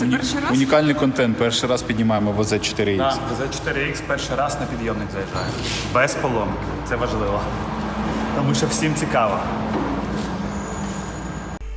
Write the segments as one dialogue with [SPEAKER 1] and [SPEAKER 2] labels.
[SPEAKER 1] Це перший раз?
[SPEAKER 2] Унікальний контент. Перший раз піднімаємо ВЗ 4Х.
[SPEAKER 3] Так, ВЗ-4Х перший раз на підйомник заїжджає. Без поломки. Це важливо. Тому що всім цікаво.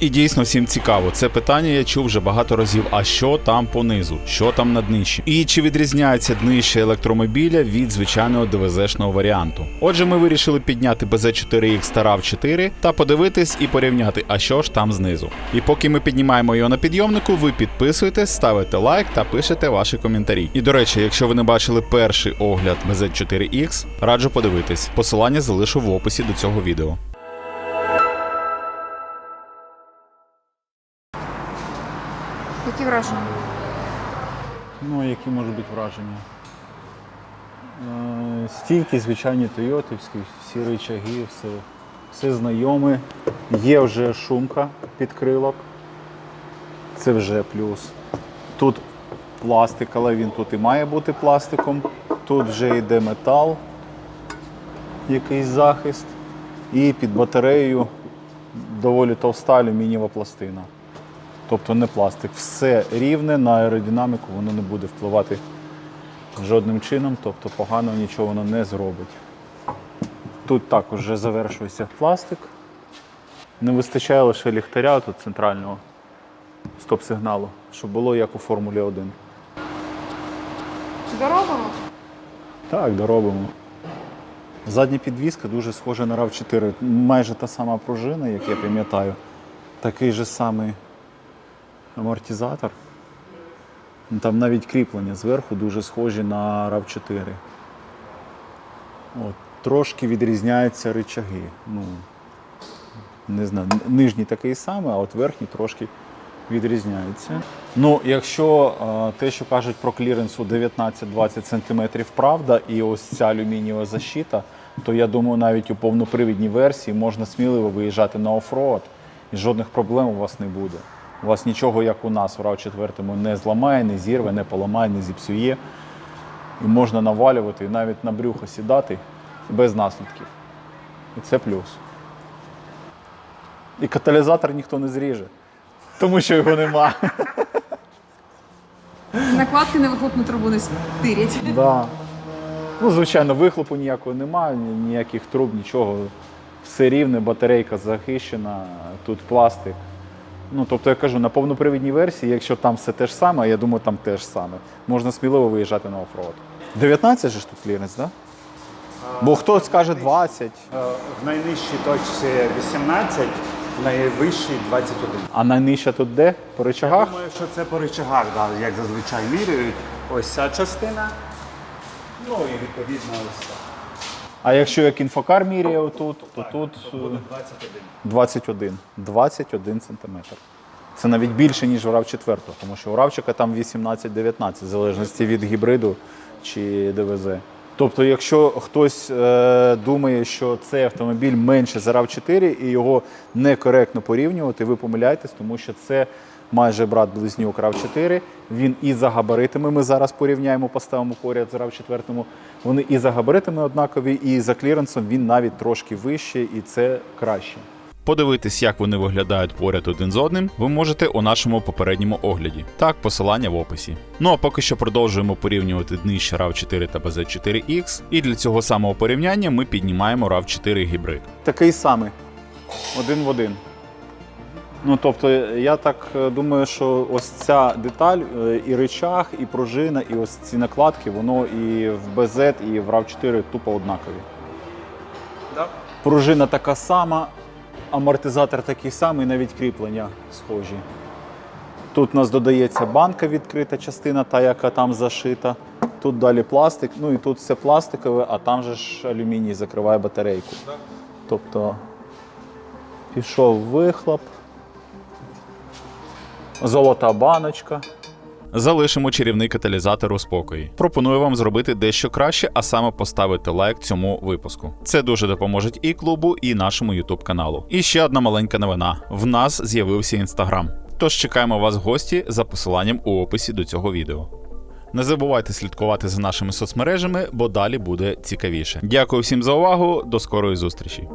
[SPEAKER 2] І дійсно всім цікаво. Це питання я чув вже багато разів. А що там понизу? Що там на днищі? І чи відрізняється днище електромобіля від звичайного ДВЗ-шного варіанту? Отже, ми вирішили підняти БЗ-4Х та RAV4 та подивитись і порівняти, а що ж там знизу. І поки ми піднімаємо його на підйомнику, ви підписуєтесь, ставите лайк та пишете ваші коментарі. І до речі, якщо ви не бачили перший огляд БЗ-4Х, раджу подивитись. Посилання залишу в описі до цього відео.
[SPEAKER 1] Які враження?
[SPEAKER 2] Ну, які можуть бути враження? Е, Стійкі, звичайні Тойотівські, всі рычаги, все, все знайоме. Є вже шумка підкрилок. Це вже плюс. Тут пластик, але він тут і має бути пластиком. Тут вже йде метал, якийсь захист. І під батареєю доволі товста алюмінієва пластина. Тобто не пластик. Все рівне на аеродинаміку, воно не буде впливати жодним чином, тобто погано нічого воно не зробить. Тут також вже завершується пластик. Не вистачає лише ліхтаря тут центрального стоп-сигналу, щоб було як у Формулі 1.
[SPEAKER 1] Доробимо?
[SPEAKER 2] Так, доробимо. Задня підвізка дуже схожа на RAV4. Майже та сама пружина, як я пам'ятаю. Такий же самий амортизатор. Там навіть кріплення зверху дуже схожі на RAV4. От, трошки відрізняються рычаги. Ну, не знаю, нижній такий самий, а от верхній трошки відрізняється. Ну, якщо те, що кажуть про кліренс у 19-20 см правда, і ось ця алюмінієва защита, то я думаю, навіть у повнопривідній версії можна сміливо виїжджати на оффроад, і жодних проблем у вас не буде. У вас нічого, як у нас, в RAV4 не зламає, не зірве, не поламає, не зіпсує. І можна навалювати і навіть на брюхо сідати без наслідків. І це плюс. І каталізатор ніхто не зріже, тому що його нема.
[SPEAKER 1] Накладки на вихлопну трубу не стирять.
[SPEAKER 2] Да. Ну, звичайно, вихлопу ніякого немає, ніяких труб, нічого. Все рівне, батарейка захищена, тут пластик. Ну, тобто я кажу, на повнопривідній версії, якщо там все те ж саме, я думаю, там те ж саме. Можна сміливо виїжджати на оффроад. 19 же ж тут кліренс, так? Да? Бо хтось скаже 20,
[SPEAKER 3] Е, В найнижчій точці 18, в найвищій 21.
[SPEAKER 2] а найнижча тут де? По рычагах?
[SPEAKER 3] Думаю, що це по рычагах, да, як зазвичай міряють. Ось ця частина. Ну і відповідно ось ця.
[SPEAKER 2] А якщо як інфокар міряє отут, то тут
[SPEAKER 3] То буде 21.
[SPEAKER 2] 21. 21 сантиметр. Це навіть більше, ніж у RAV4, тому що у RAV4 там 18-19, в залежності від гібриду чи ДВЗ. Тобто, якщо хтось е, думає, що цей автомобіль менше за RAV4 і його некоректно порівнювати, ви помиляєтесь, тому що це майже брат близнюк RAV4. Він і за габаритами ми зараз порівняємо, поставимо поряд з RAV4. Вони і за габаритами однакові, і за кліренсом він навіть трошки вищий, і це краще. Подивитись, як вони виглядають поряд один з одним, ви можете у нашому попередньому огляді. Так, посилання в описі. Ну а поки що продовжуємо порівнювати днище RAV4 та BZ4X, і для цього самого порівняння ми піднімаємо RAV4 гібрид. Такий самий, один в один. Ну, тобто, я так е, думаю, що ось ця деталь, е, і рычаг, і пружина, і ось ці накладки, воно і в BZ, і в RAV4 тупо однакові.
[SPEAKER 3] Да.
[SPEAKER 2] Пружина така сама, амортизатор такий самий, навіть кріплення схожі. Тут у нас додається банка відкрита частина, та, яка там зашита. Тут далі пластик, ну і тут все пластикове, а там же ж алюміній закриває батарейку. Тобто пішов вихлоп, золота баночка. Залишимо чарівний каталізатор у спокої. Пропоную вам зробити дещо краще, а саме поставити лайк цьому випуску. Це дуже допоможе і клубу, і нашому ютуб каналу. І ще одна маленька новина: в нас з'явився інстаграм. Тож чекаємо вас в гості за посиланням у описі до цього відео. Не забувайте слідкувати за нашими соцмережами, бо далі буде цікавіше. Дякую всім за увагу. До скорої зустрічі.